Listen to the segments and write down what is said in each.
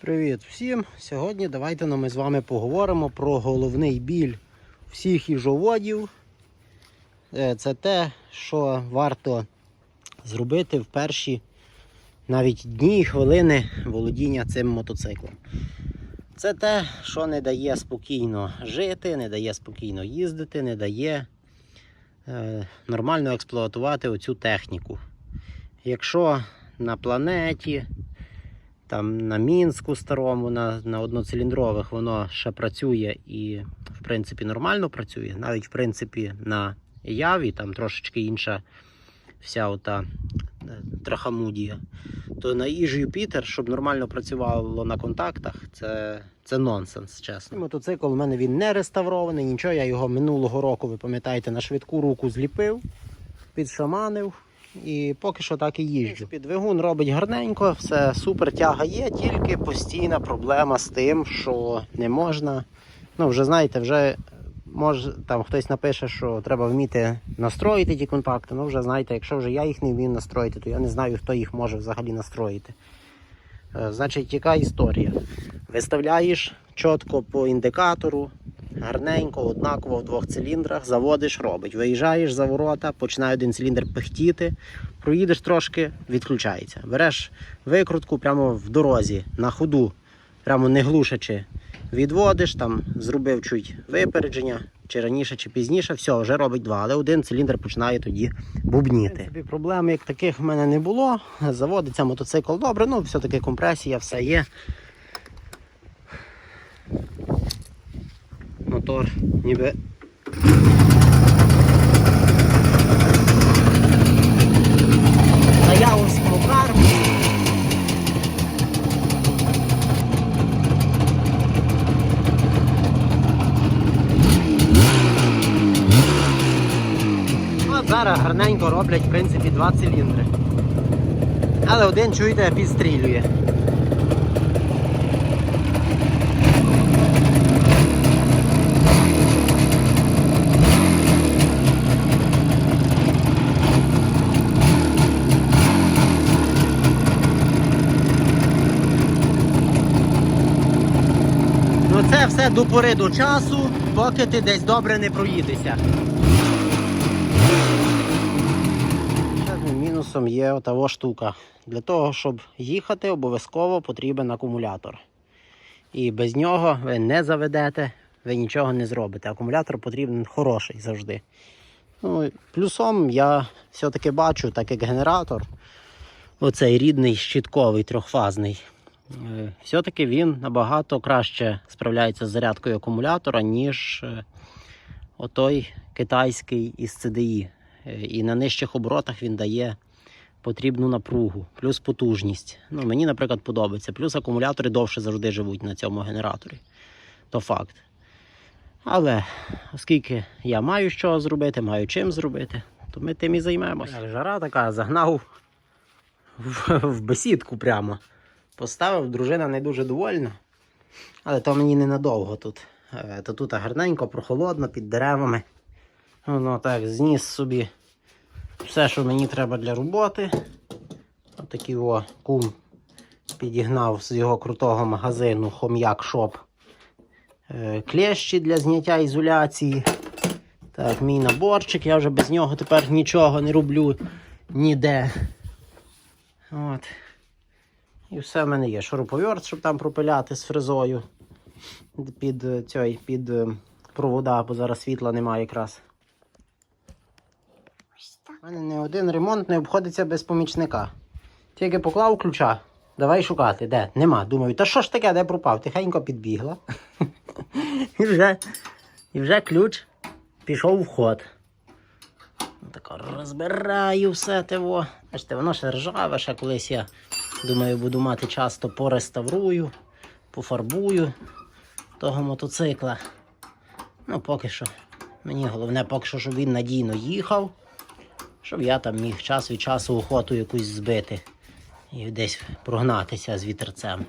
Привіт всім! Сьогодні давайте ну, ми з вами поговоримо про головний біль всіх їжоводів. Е, Це те, що варто зробити в перші навіть дні і хвилини володіння цим мотоциклом. Це те, що не дає спокійно жити, не дає спокійно їздити, не дає е, нормально експлуатувати оцю техніку. Якщо на планеті там на Мінську старому, на, на одноциліндрових воно ще працює і, в принципі, нормально працює. Навіть, в принципі, на Яві там трошечки інша вся ота е, трахамудія. То на Іж Юпітер, щоб нормально працювало на контактах, це, це нонсенс, чесно. Мотоцикл у мене він не реставрований, нічого. Я його минулого року, ви пам'ятаєте, на швидку руку зліпив, підшаманив. І поки що так і їжджу. Двигун робить гарненько, все супер тяга є, тільки постійна проблема з тим, що не можна. Ну, вже знаєте, вже може там хтось напише, що треба вміти настроїти ті контакти. Ну, вже знаєте, якщо вже я їх не вмію настроїти, то я не знаю, хто їх може взагалі настроїти. Е, Значить, яка історія? Виставляєш чітко по індикатору, гарненько, однаково в двох циліндрах, заводиш, робить. Виїжджаєш за ворота, починає один циліндр пихтіти, проїдеш трошки, відключається. Береш викрутку прямо в дорозі, на ходу, прямо не глушачи, відводиш, там зробив чуть випередження, чи раніше, чи пізніше, все, вже робить два, але один циліндр починає тоді бубніти. Проблем як таких в мене не було. Заводиться мотоцикл добре, ну все-таки компресія, все є. Мотор ніби. На Яворському карму. От зараз гарненько роблять, в принципі, два циліндри. Але один, чуєте, підстрілює. Все до пори до часу, поки ти десь добре не проїдешся. Мінусом є отава штука. Для того, щоб їхати, обов'язково потрібен акумулятор. І без нього ви не заведете, ви нічого не зробите. Акумулятор потрібен хороший завжди. Ну, плюсом я все-таки бачу, так як генератор, оцей рідний щитковий трьохфазний. Е, Все-таки він набагато краще справляється з зарядкою акумулятора, ніж е, отой китайський із CDI. Е, І на нижчих оборотах він дає потрібну напругу, плюс потужність. Ну, мені, наприклад, подобається. Плюс акумулятори довше завжди живуть на цьому генераторі. То факт. Але оскільки я маю що зробити, маю чим зробити, то ми тим і займемося. Жара така загнав в, в бесідку прямо. Поставив, дружина не дуже довольна. Але то мені ненадовго тут. Е, То тут гарненько, прохолодно, під деревами. Воно так, зніс собі все, що мені треба для роботи. Отакий о кум підігнав з його крутого магазину Хом'як Шоп. Е, Клещі для зняття ізоляції. Так, мій наборчик, я вже без нього тепер нічого не роблю ніде. От. І все в мене є. Шуруповерт, щоб там пропиляти з фрезою під е, цей, під е, провода, бо зараз світла немає якраз. У мене не один ремонт не обходиться без помічника. Тільки поклав ключа. Давай шукати. Де? Нема. Думаю, та що ж таке, де пропав? Тихенько підбігла. і, вже, і вже ключ пішов в ход. Тако розбираю все тево. Бачите, воно ще ржаве, ще колись я думаю, буду мати час, то пореставрую, пофарбую того мотоцикла. Ну, поки що. Мені головне, поки що, щоб він надійно їхав, щоб я там міг час від часу охоту якусь збити і десь прогнатися з вітерцем.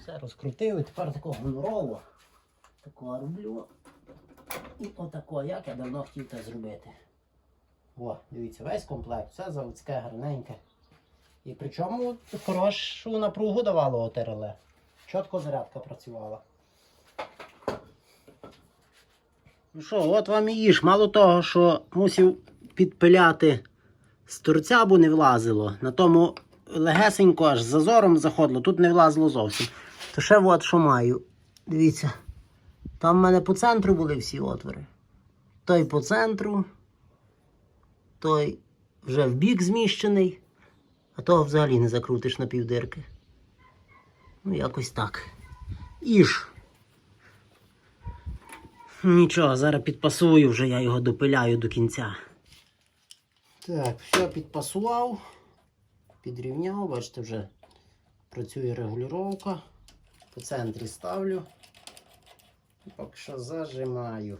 Все розкрутив і тепер такого гонорово. Такого роблю. І отако, як я давно хотів це зробити. О, дивіться, весь комплект, все заводське, гарненьке. І причому хорошу напругу давало ОТРЛ. чітко зарядка працювала. Ну що, от вам і їж. Мало того, що мусив підпиляти з торця, бо не влазило. На тому легесенько аж зазором заходило, тут не влазило зовсім. То ще от що маю. Дивіться. Там в мене по центру були всі отвори. Той по центру, той вже в бік зміщений, а того взагалі не закрутиш на півдирки. Ну, якось так. Іж. Нічого, зараз підпасую, вже я його допиляю до кінця. Так, все підпасував, підрівняв, бачите, вже працює регулювання. По центрі ставлю. Поки що зажимаю.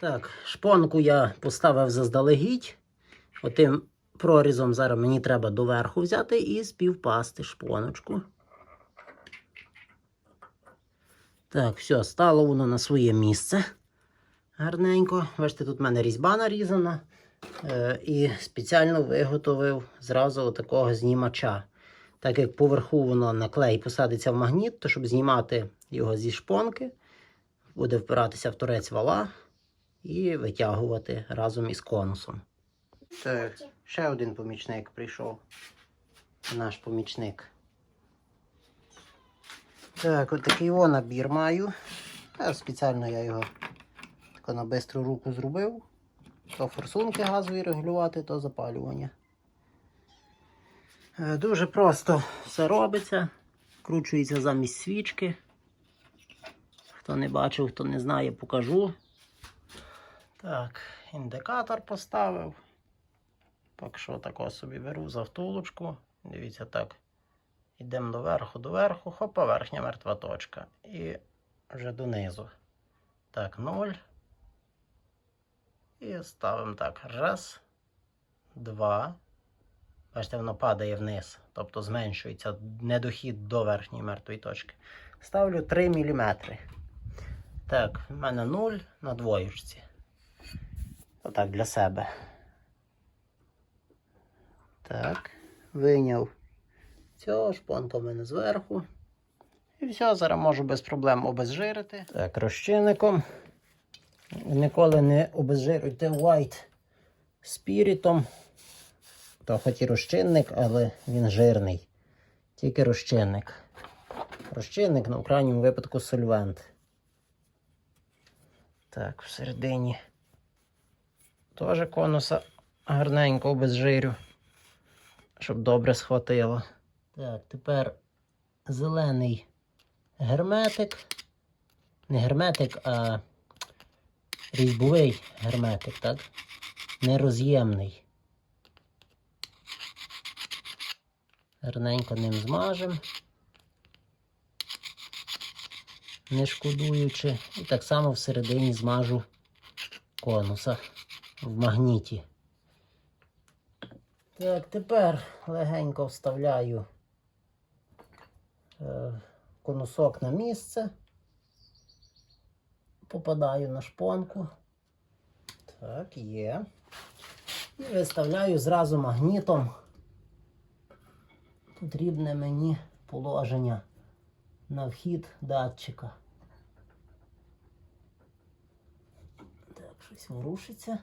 Так, шпонку я поставив заздалегідь. Отим прорізом зараз мені треба доверху взяти і співпасти шпоночку. Так, все, стало воно на своє місце. Гарненько. Бачите, тут в мене різьба нарізана. Е, і спеціально виготовив зразу такого знімача. Так як поверху воно на клей посадиться в магніт, то щоб знімати його зі шпонки, буде впиратися в торець вала і витягувати разом із конусом. Так, ще один помічник прийшов. Наш помічник. Так, от такий о набір маю. А спеціально я його тако на бистру руку зробив. То форсунки газові регулювати, то запалювання. Е, Дуже просто все робиться. Кручується замість свічки. Хто не бачив, хто не знає, покажу. Так, індикатор поставив. Поки що тако собі беру за втулочку. Дивіться так. Йдемо доверху, доверху, хопа, верхня мертва точка. І вже донизу. Так, 0. І ставимо так. Раз, два. Бачите, воно падає вниз, тобто зменшується недохід до верхньої мертвої точки. Ставлю 3 мм. Так, в мене 0 на двоєчці. Отак для себе. Так, вийняв цього, шпонка в мене зверху. І все, зараз можу без проблем обезжирити. Так, розчинником. Ніколи не обезжируйте white спірітом. То хоч і розчинник, але він жирний. Тільки розчинник. Розчинник, ну, в крайньому випадку сольвент. Так, всередині теж конуса гарненько обезжирю, щоб добре схватило. Так, тепер зелений герметик. Не герметик, а різьбовий герметик, так? Нероз'ємний. Гарненько ним змажемо. Не шкодуючи. І так само всередині змажу конуса в магніті. Так, тепер легенько вставляю е, конусок на місце. Попадаю на шпонку. Так, є. І виставляю зразу магнітом потрібне мені положення на вхід датчика. Так, щось ворушиться.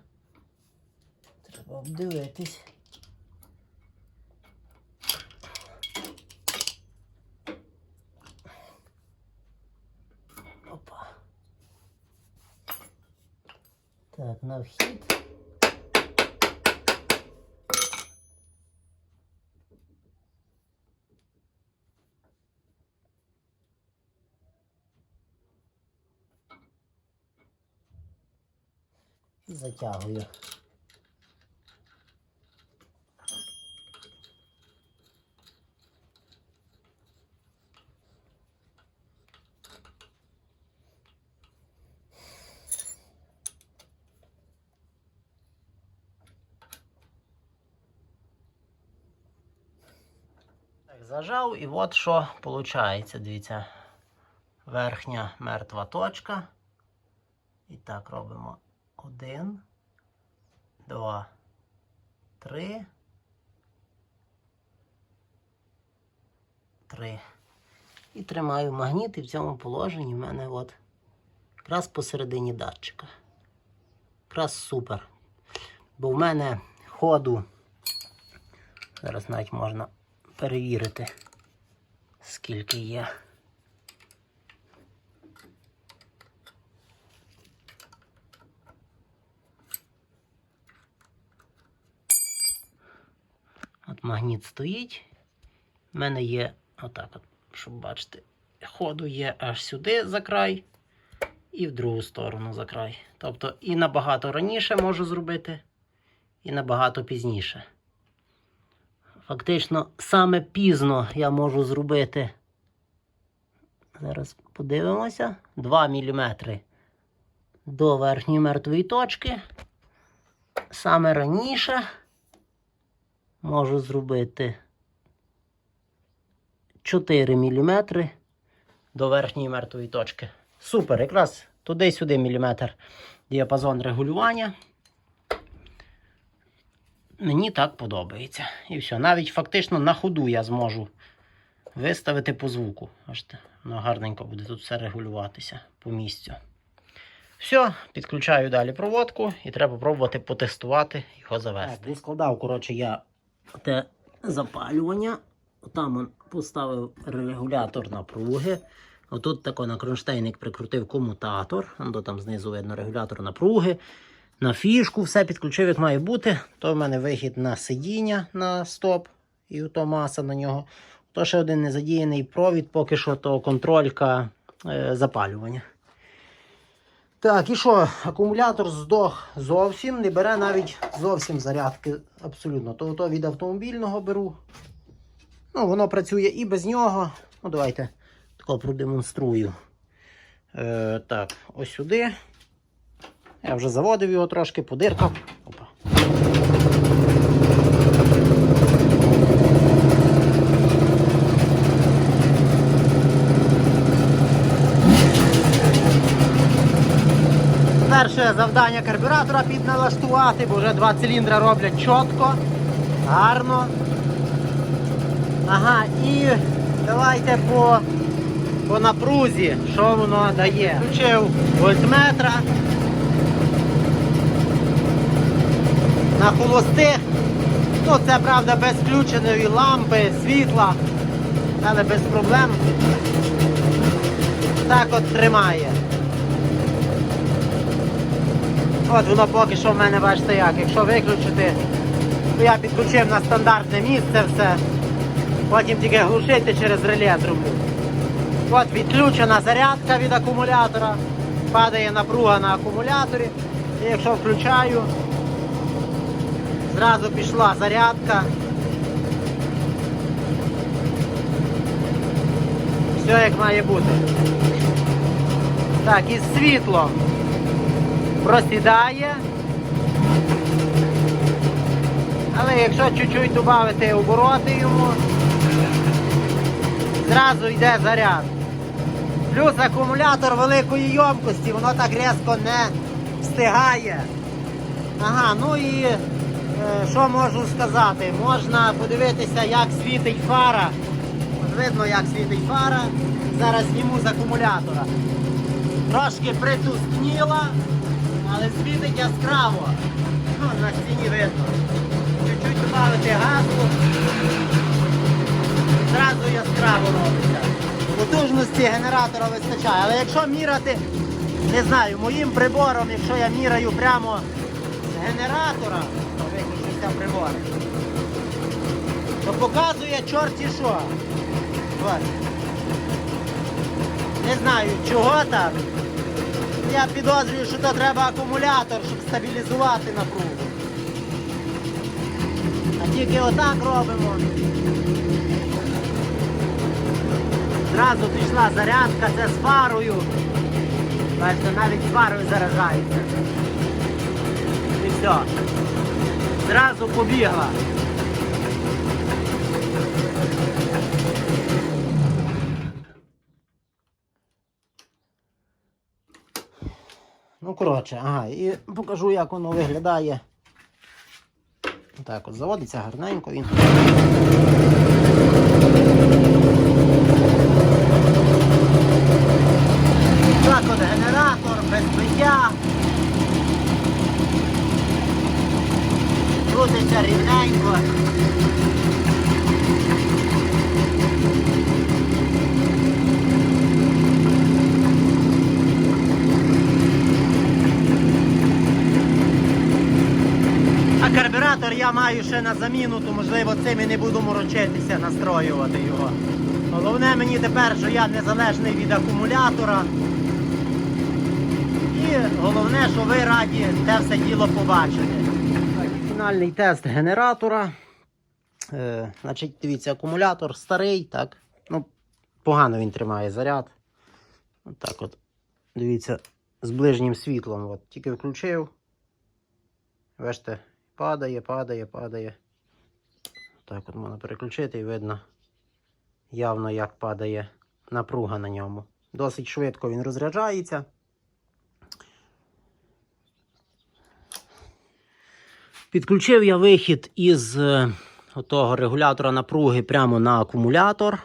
Треба обдивитись. Опа. Так, на вхід. І затягую. Зажав і от що виходить. Дивіться, верхня мертва точка. І так робимо один, два, три. Три. І тримаю магніт, і в цьому положенні в мене от якраз посередині датчика. Якраз супер. Бо в мене ходу, зараз навіть можна перевірити, скільки є. От магніт стоїть. У мене є отак, от, щоб бачити, ходу є аж сюди за край і в другу сторону за край. Тобто і набагато раніше можу зробити, і набагато пізніше. Фактично, саме пізно я можу зробити. Зараз подивимося. 2 мм до верхньої мертвої точки. Саме раніше можу зробити 4 мм до верхньої мертвої точки. Супер, якраз туди-сюди міліметр діапазон регулювання. Мені так подобається. І все. Навіть фактично на ходу я зможу виставити по звуку. Бачите, воно гарненько буде тут все регулюватися по місцю. Все, підключаю далі проводку і треба пробувати потестувати його завести. Так, складав, коротше, я те запалювання. Там поставив регулятор напруги. Отут тако на кронштейник прикрутив комутатор. Там знизу видно регулятор напруги. На фішку все підключив, як має бути. То в мене вихід на сидіння на стоп і то маса на нього. То ще один незадіяний провід, поки що то контролька е, запалювання. Так, і що? Акумулятор здох зовсім, не бере навіть зовсім зарядки абсолютно. То, то від автомобільного беру. Ну, воно працює і без нього. Ну, давайте тако продемонструю. Е, так, ось сюди. Я вже заводив його трошки, подиркав. Опа. Перше завдання карбюратора підналаштувати, бо вже два циліндри роблять чітко, гарно. Ага, і давайте по, по напрузі, що воно дає. Включив вольтметра. На холостих. Ну, це правда без включеної лампи, світла, але без проблем. Так от тримає. От воно поки що в мене бачите як. Якщо виключити, то я підключив на стандартне місце все. Потім тільки глушити через реле зроблю. От відключена зарядка від акумулятора. Падає напруга на акумуляторі. І якщо включаю, зразу пішла зарядка. Все як має бути. Так, і світло просідає. Але якщо чуть-чуть додати обороти йому, зразу йде заряд. Плюс акумулятор великої ємкості, воно так різко не встигає. Ага, ну і що можу сказати? Можна подивитися, як світить фара. От видно, як світить фара. Зараз зніму з акумулятора. Трошки притускніла, але світить яскраво. Ну, на стіні видно. Чуть-чуть додати газу. Зразу яскраво робиться. Потужності генератора вистачає. Але якщо міряти, не знаю, моїм прибором, якщо я міряю прямо з генератора, виключився прибор, то показує чорті що. От. Не знаю чого так. Я підозрюю, що то треба акумулятор, щоб стабілізувати напругу. А тільки отак робимо. Зразу пішла зарядка, це з фарою. Бачите, навіть з фарою заражається. І все. Зразу побігла. Ну, коротше, ага, і покажу, як воно виглядає. Так, от заводиться гарненько він. Так от генератор без биття. Крутиться рівненько. А карбюратор я маю ще на заміну, то можливо цим і не буду морочитися, настроювати його. Головне мені тепер, що я незалежний від акумулятора. І головне, що ви раді те все діло побачити. Фінальний тест генератора. Е, значить, дивіться, акумулятор старий, так. Ну, погано він тримає заряд. От так от. Дивіться, з ближнім світлом. От, тільки включив. Бачите, падає, падає, падає. Так от можна переключити і видно явно, як падає напруга на ньому. Досить швидко він розряджається. Підключив я вихід із е, того регулятора напруги прямо на акумулятор.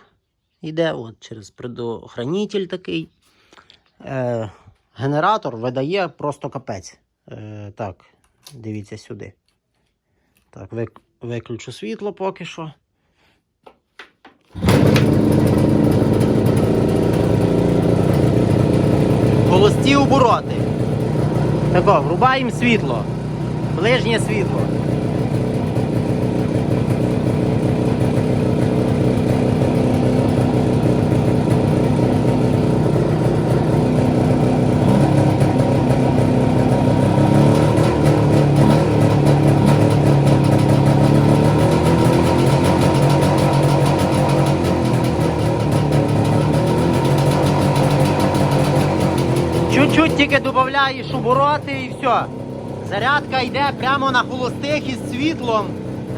Іде от через предохранитель такий. Е, генератор видає просто капець. Е, так, дивіться сюди. Так, виключу світло поки що. Холості обороти. Так, врубаємо світло. Ближнє світло. Чуть-чуть тільки додаєш обороти і все. Зарядка йде прямо на холостих із світлом.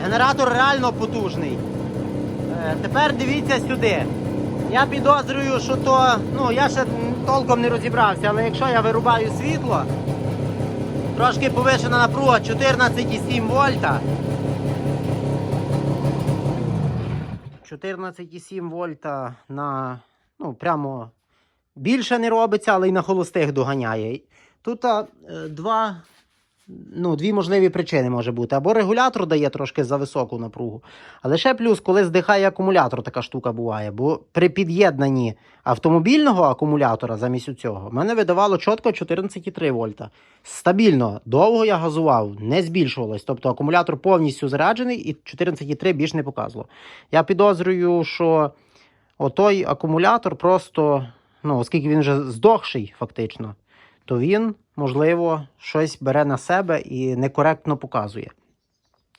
Генератор реально потужний. Е, тепер дивіться сюди. Я підозрюю, що то, ну я ще толком не розібрався, але якщо я вирубаю світло, трошки повишена напруга 14,7 вольта. 14,7 вольта на, ну, прямо більше не робиться, але й на холостих доганяє. Тут а, е, два, ну, дві можливі причини може бути. Або регулятор дає трошки за високу напругу. Але ще плюс, коли здихає акумулятор, така штука буває. Бо при під'єднанні автомобільного акумулятора замість цього мене видавало чітко 14,3 вольта. Стабільно, довго я газував, не збільшувалось. Тобто акумулятор повністю заряджений і 14,3 більш не показувало. Я підозрюю, що отой акумулятор просто, ну, оскільки він вже здохший фактично, то він, можливо, щось бере на себе і некоректно показує.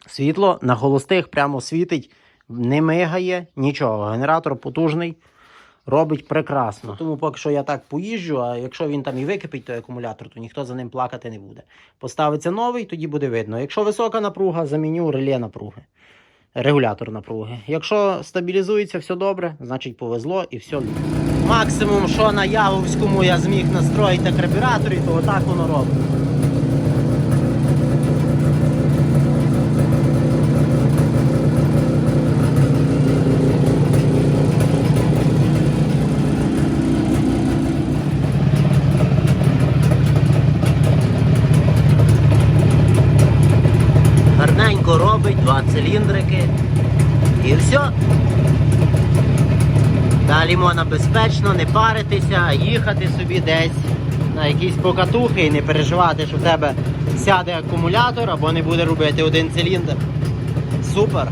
Світло на холостих прямо світить, не мигає, нічого. Генератор потужний, робить прекрасно. Тому поки що я так поїжджу, а якщо він там і википить той акумулятор, то ніхто за ним плакати не буде. Поставиться новий, тоді буде видно. Якщо висока напруга, заміню реле напруги. Регулятор напруги. Якщо стабілізується все добре, значить повезло і все. Максимум, що на Яговському я зміг настроїти на то отак воно робить. Гарненько робить, два циліндрики. І все. Далі можна безпечно не паритися, їхати собі десь на якісь покатухи і не переживати, що в тебе сяде акумулятор або не буде робити один циліндр. Супер!